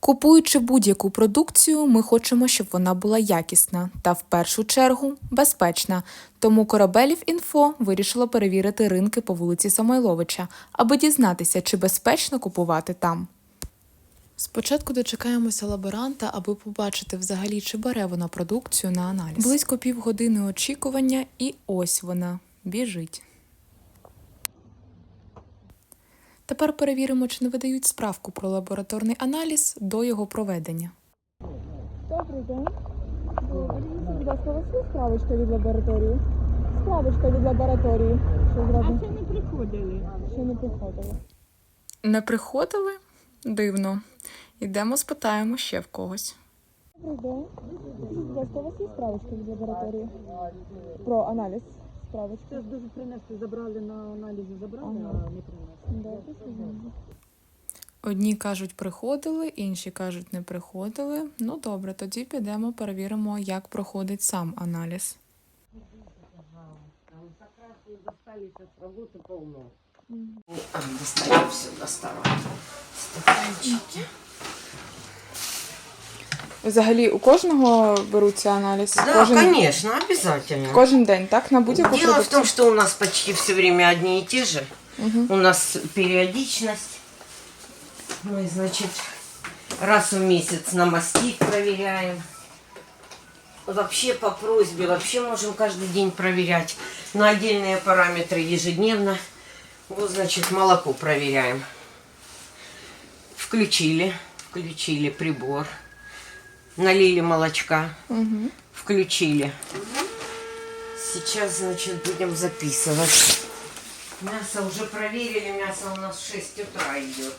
Купуючи будь-яку продукцію, ми хочемо, щоб вона була якісна та в першу чергу безпечна. Тому Корабелів інфо вирішило перевірити ринки по вулиці Самойловича, аби дізнатися, чи безпечно купувати там. Спочатку дочекаємося лаборанта, аби побачити взагалі, чи бере вона продукцію на аналіз. Близько півгодини очікування, і ось вона біжить. Тепер перевіримо, чи не видають справку про лабораторний аналіз до його проведення. Добрий день. Подивіться, будь ласка, у вас є справочка від лабораторії? Справочка від лабораторії. Що А зробимо? це не приходили. Ще не приходили. Не приходили? Дивно. Ідемо, спитаємо ще в когось. Добрий день. Будь ласка, у вас є справочка від лабораторії? Про аналіз. Справочка. Це ж дуже принесли, забрали на аналізи, забрали, а не принесли. Одні кажуть, приходили, інші кажуть, не приходили. Ну добре, тоді підемо перевіримо, як проходить сам аналіз. А, достаю все, доставай. Стаканчики. Взагалі у кожного беруться аналіз? Да, конечно, обязательно. Кожен день, так? На будь-яку Дело в продукцію? том, что у нас почти все время одни и те же. У нас периодичность. Мы, значит, раз в месяц на мастит проверяем. Вообще по просьбе, вообще можем каждый день проверять. На отдельные параметры ежедневно. Вот, значит, молоко проверяем. Включили, включили прибор. Налили молочка. Мгм. Включили. Сейчас, значит, будем записывать. Мясо уже проверили, мясо у нас в 6 утра идет.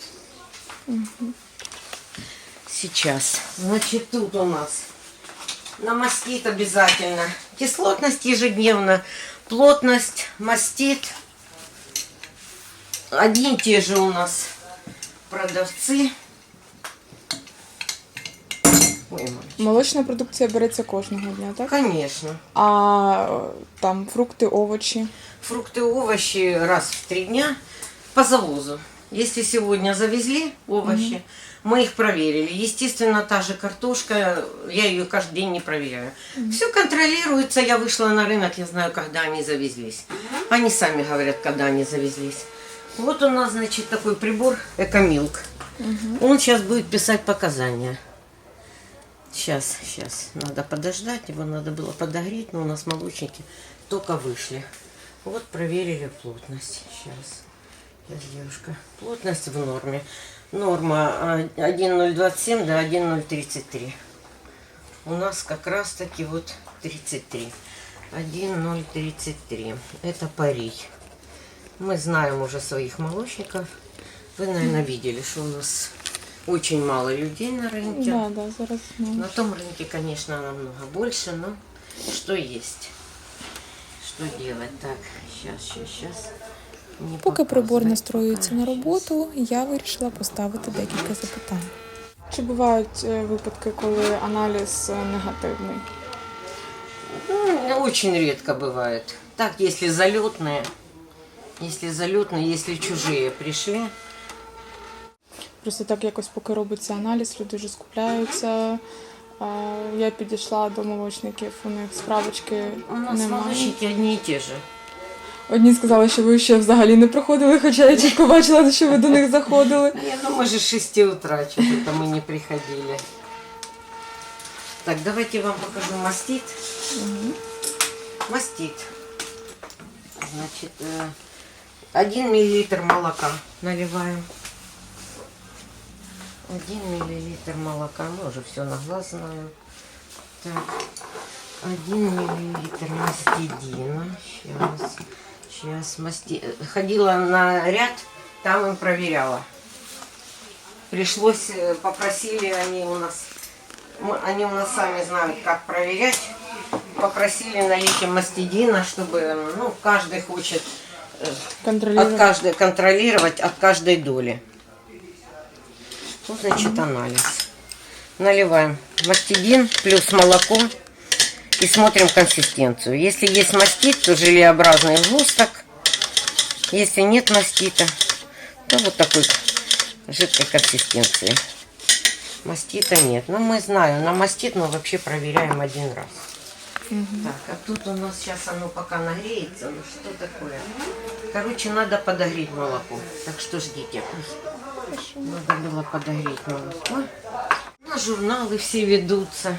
Сейчас. Значит, тут у нас на мастит обязательно. Кислотность ежедневно, плотность, мастит. Одни и те же у нас продавцы. Ой. Молочна продукція береться кожного дня, так? Конечно. А там фрукти, овочі. Фрукты, овощи раз в три дня по завозу. Если сегодня завезли овощи, мы их проверили. Естественно, та же картошка, я ее каждый день не проверяю. Все контролируется, я вышла на рынок, я знаю, когда они завезлись. Они сами говорят, когда они завезлись. Вот у нас, значит, такой прибор Экомилк. Он сейчас будет писать показания. Сейчас, сейчас. Надо подождать, его надо было подогреть, но у нас молочники только вышли. Вот проверили плотность. Сейчас. Сейчас, девушка. Плотность в норме. Норма а, 1,027 до 1,033. У нас как раз таки вот 33. 1,033. Это пари. Мы знаем уже своих молочников. Вы, наверное, видели, что у нас очень мало людей на рынке. Да, да, зараз. ну. На том рынке, конечно, намного больше, но что есть? Что делать? Так, сейчас, сейчас, сейчас. Не Поки прибор показывай, настроюється на пока. роботу, я вирішила поставити декілька запитань. Чи бувають е, випадки, коли аналіз е, негативний? Ну, очень редко бывает. Так, если залетные, если залетные, если чужие пришли, Просто так якось поки робиться аналіз, люди вже скупляються. Я підійшла до молочників, у них справочки у нас немає. молочники одни и те же. Одні сказали, що ви ще взагалі не проходили, хоча я чітко бачила, що ви до них заходили. Я думаю, же с 6 утра что-то мы не приходили. Так, давайте я вам покажу мастит. Мастит. Значит, э, 1 миллилитр молока наливаем. 1 миллилитр молока. Мы уже все на глаз знаем. Так, 1 миллилитр мастидина. Сейчас, сейчас масти... Ходила на ряд, там им проверяла. Пришлось, э, попросили они у нас, мы- они у нас сами знают, как проверять. Попросили налить им мастидина, чтобы, ну, каждый хочет э, от Контролювали. каждой контролировать от каждой доли. Вот, значит, анализ. Наливаем мастидин плюс молоко и смотрим консистенцию. Если есть мастит, то желеобразный сгусток. Если нет мастита, то вот такой жидкой консистенции. Мастита нет. Ну, мы знаем, на мастит мы вообще проверяем один раз. Так, а тут у нас сейчас оно пока нагреется. Ну, что такое? Короче, надо подогреть молоко. Так что ждите. Надо было подогреть молоко. На журналы все ведутся.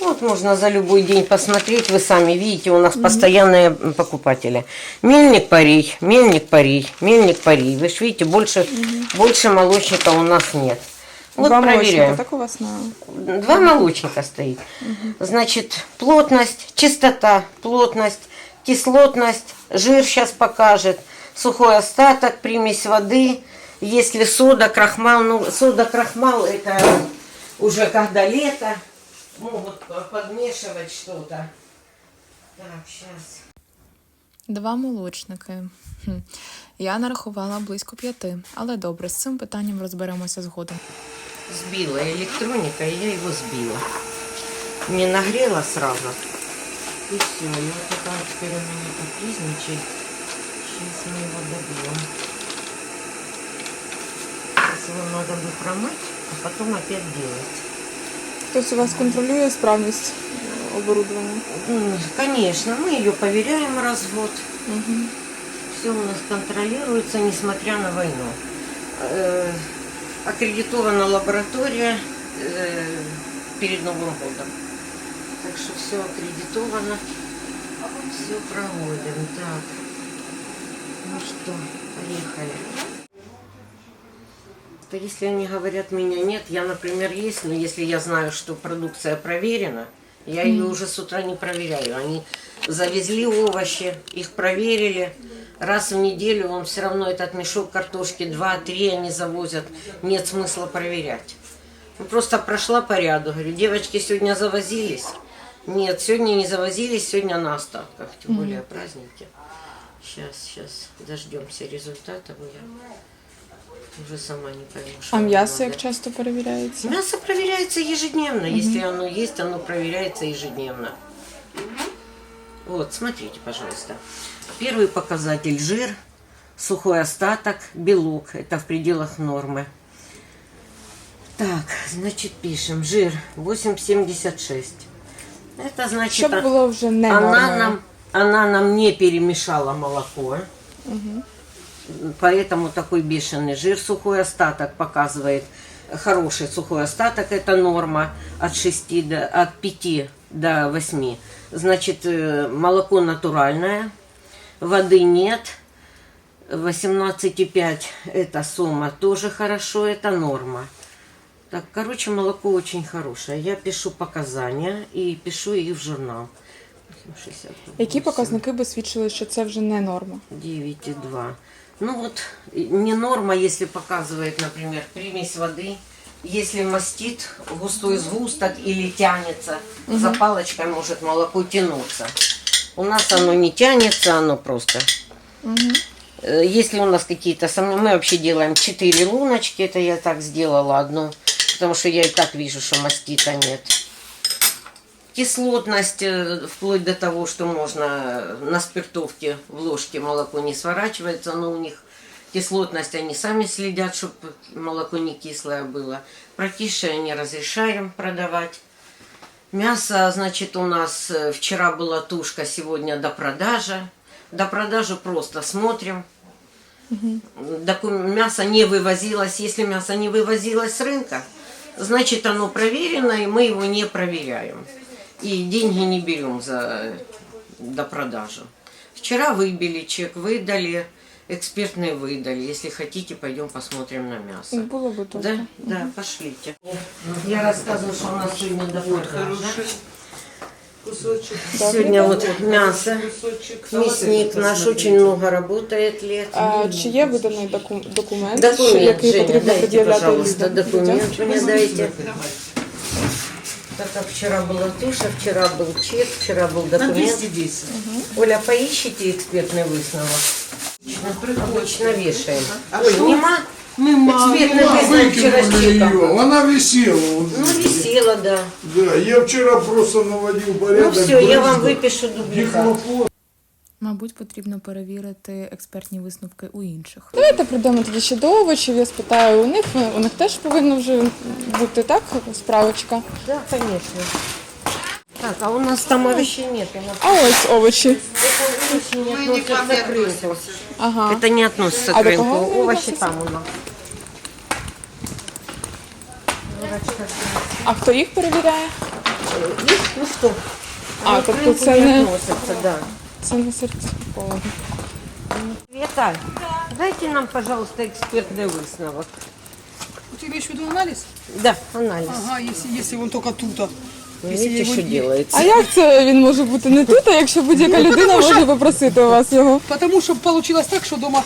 Вот можно за любой день посмотреть. Вы сами видите, у нас постоянные м, покупатели. Мельник парей, мельник парей, мельник парей. Вы же видите, больше, больше молочника у нас нет. Вот Два проверяем. так у вас на... Два молочника стоит. Значит, плотность, чистота, плотность, кислотность, жир сейчас покажет, сухой остаток, примесь воды, если сода, крахмал, ну, сода, крахмал это уже когда лето, могут подмешивать что-то. Так, сейчас. Два молочники. Хм. Я нарахувала близько п'яти, але добре, з цим питанням розберемося згодом. Сбила электроника, и я его сбила. Не нагрела сразу. И все, и вот это вот теперь он не капризничает. Сейчас мы его добьем. Его надо бы промыть, а потом опять делать. Хтось у вас контролює справність е, оборудовання? М, Конечно, мы ее проверяем раз в год. Все у нас контролируется, несмотря на войну. Э, аккредитована лаборатория э, перед Новым годом. Так что все аккредитовано, все проводим. Так, ну что, поехали. То если они говорят, меня нет, я, например, есть, но если я знаю, что продукция проверена, я ее уже с утра не проверяю. Они завезли овощи, их проверили. Раз в неделю он все равно этот мешок картошки, два-три они завозят. Нет смысла проверять. Ну, Просто прошла по ряду. Говорю, девочки сегодня завозились? Нет, сегодня не завозились, сегодня на остатках. Тем более праздники. Сейчас, сейчас дождемся результата. Я уже сама не пойму, А м'ясо як часто перевіряється? Мясо проверяется ежедневно. Если оно есть, оно проверяется ежедневно. Вот, смотрите, пожалуйста. Первый показатель жир, сухой остаток, белок. Это в пределах нормы. Так, значит, пишем. Жир 8,76. Это значит, Щоб а- було вже не она нормою. нам, она нам не перемешала молоко. Поэтому такой бешеный жир. Сухой остаток показывает хороший сухой остаток. Это норма от 6 до, от 5 до 8. Значит, э, молоко натуральное, воды нет. 18,5 это сумма тоже хорошо, это норма. Так, короче, молоко очень хорошее. Я пишу показания и пишу их в журнал. 68. Які показники би свідчили, що це вже не норма? 9,2. Ну вот, не норма, если показывает, например, примесь воды, если мастит густой сгусток или тянется, за палочкой может молоко тянуться. У нас оно не тянется, оно просто. Э, Если у нас какие-то сомнения, мы вообще делаем 4 луночки, это я так сделала одну, потому что я и так вижу, что мастита нет. Кислотность, э, вплоть до того, что можно на спиртовке в ложке молоко не сворачивается, но у них кислотность, они сами следят, чтобы молоко не кислое было. Прокисшее не разрешаем продавать. Мясо, значит, у нас э, вчера была тушка, сегодня до продажи. До продажи просто смотрим. Мясо не вывозилось. Если мясо не вывозилось с рынка, значит оно проверено, и мы его не проверяем. И деньги не берем за до продажи. Вчера выбили чек, выдали, экспертные выдали. Если хотите, пойдем посмотрим на мясо. Було би добре. Да, да, пошлите. Я рассказываю, что у нас сегодня до продажи. Сегодня вот мясо. Мясник наш очень много работает лет. А, чи є виданий доку- документ, Документ, який Женя, потрібно дайте, пред'являти документ мне дайте. Так как вчера была туша, вчера был чек, вчера был документ. Оля, поищите экспертный высновок. Обычно вешаем. Оль, нема? Экспертный высновок вчера с чеком. Она висела. Ну, висела, да. Да, я вчера просто наводил Ну порядок. все, я вам выпишу дубликат. Дихлофон. Мабуть, потрібно перевірити експертні висновки у інших. Давайте прийдемо тоді ще до овочів. Я спитаю у них. У них теж повинно вже бути так справочка. Да, конечно. Так, а у нас там овощей нет. у нас- А ось овочі. Это овощи не относятся к рынку. Ага. Это не относится А к до рынку. кого они Овощи относятся? там у нас. А хто їх перевіряє? Их, ну что? А, они к тобто рынку це не не- относятся, да. Це не сертифіковано. Света, дайте нам, пожалуйста, экспертный высновок. Ты имеешь в виду анализ? Да, анализ. Ага, если, если он только тут. Вы Видите, что делается? А як це він може бути не тут, а якщо будь-яка людина може попросити у вас його? Потому что получилось так, что дома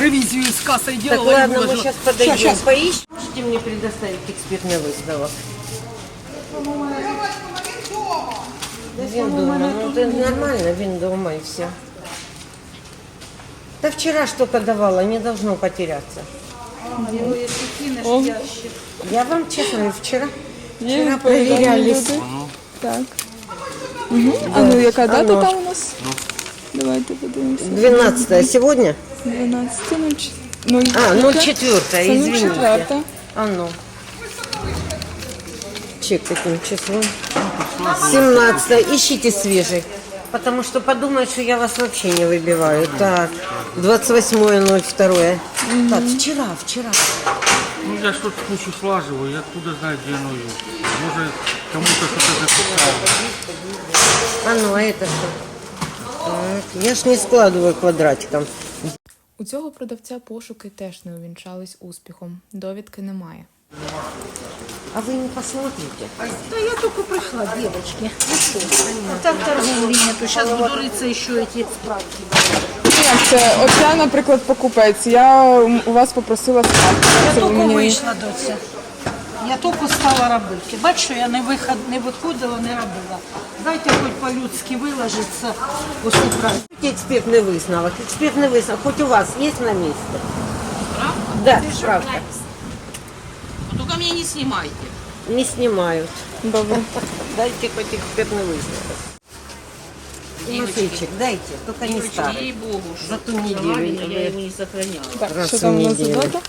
ревизию с кассой Так, делала. ладно, мы сейчас подойдем, щас. поищем. Можете мне предоставить экспертный высновок? Вин дома, ну это нормально, вин дома и все. Да вчера что-то давала, не должно потеряться. О, Я вам честно говорю, вчера є вчора відповідальні перевірялись. люди. Так. Угу. А ну яка дата Оно. там у нас? Давайте подивимося. 12 сегодня? 12 ну, ч- ну, А, яке? 04, Це ну, извините. четверта. А ну. Чек каким числом? 17 Ищите свежий. Потому что подумают, что я вас вообще не выбиваю. Так, 28.02. Так, вчера, вчера. Ну, я что-то кучу слаживаю, я откуда знаю, где оно есть. Может, кому-то что-то записал. А ну, а это что? Так, я ж не складываю квадратиком. У цього продавця пошуки теж не увінчались успіхом. Довідки немає. А вы не посмотрите? Да я только пришла, девочки. Ну что, а так торговли нету. Сейчас буду рыться еще эти справки. Як це? От я, наприклад, покупець. Я у вас попросила справку. Я Це ви тільки мені- вийшла до цього. Я тільки стала робити. Бачиш, що я не, виход, не виходила, не робила. Дайте хоч по-людськи виложитися у справку. Экспертный высновок. Экспертный высновок. Хоть у вас есть на месте? Да, справка. Только меня не снимайте. Не снимают. Добре. Дайте хоть экспертный высновок. Тимофейчик, дайте, только не старый. Ей-богу, За ту неделю. правильно, я вы- его не сохраняла. Так, Раз що в там у нас за неділю. дата?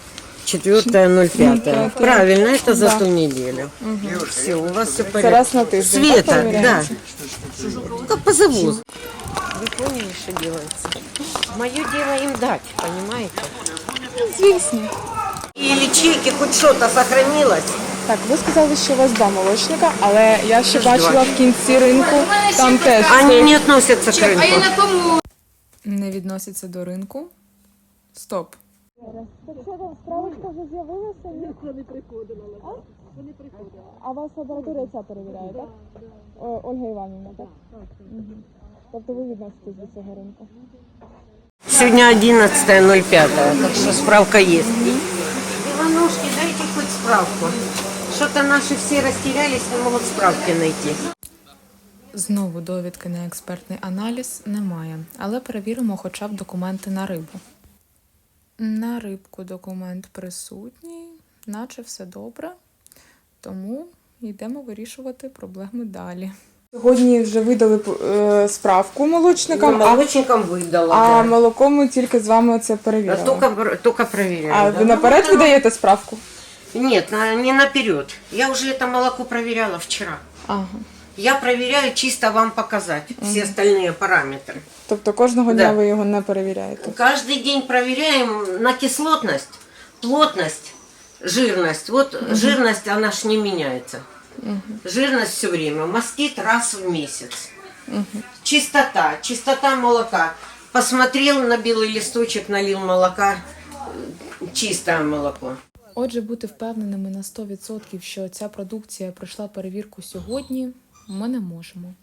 4.05. Правильно, это за Да. ту неделю. Все, у вас все Це порядке. раз на тиждень. так, Света, да. перевіряється? Как по завозу. Вы поняли, что делается? Мое дело им дать, понимаете? Звісно. И личейки хоть что-то сохранилось. Так, ви сказали, що у вас два молочника, але я ще бачила в кінці ринку, там теж Они стоїть не относятся к рынку. Не відносяться до ринку. Стоп. А вас лабораторія ця перевіряє, так? О, Ольга Іванівна, так? Мгм. Тобто ви відноситесь до цього ринку. Сегодня 11.05, так что справка есть. Иванушки, дайте хоть справку. Что-то наши все растерялись, не могут справки найти. Знову довідки на експертний аналіз немає, але перевіримо хоча б документи на рибу. На рибку документ присутній, наче все добре. Тому йдемо вирішувати проблеми далі. Сьогодні вже видали е, справку молочникам, Ну, а, молочникам выдала. а да. молоко ми тільки з вами це А перевірили. Только, пр- только проверяю. А да. ви наперед Ну, видаєте справку? Нет, на- не наперед. Я уже это молоко проверяла вчера. Ага. Я проверяю чисто вам показать все остальные параметры. Тобто кожного дня Да. ви його не перевіряєте. Каждый день проверяем на кислотность, плотность, жирность. Вот жирность, она ж не Меняется. Жирность все время. Мастит раз в месяц. Чистота, чистота молока. Посмотрел на белый листочек, налил молока, чистое молоко. Отже, бути впевненими на 100%, що ця продукція пройшла перевірку сьогодні, ми не можемо.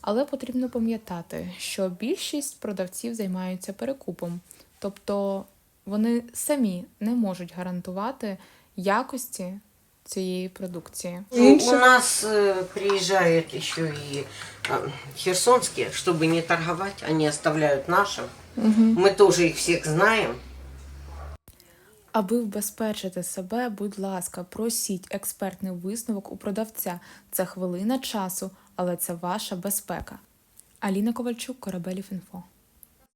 Але потрібно пам'ятати, що більшість продавців займаються перекупом, тобто вони самі не можуть гарантувати якості цієї продукції. Ну, У нас э, приезжают еще и э, херсонские, чтобы не торговать, они оставляют нашим. Мы тоже их всех знаем. Аби вбезпечити себе, будь ласка, просіть експертний висновок у продавця. Це хвилина часу, але це ваша безпека. Аліна Ковальчук, Корабелів Інфо.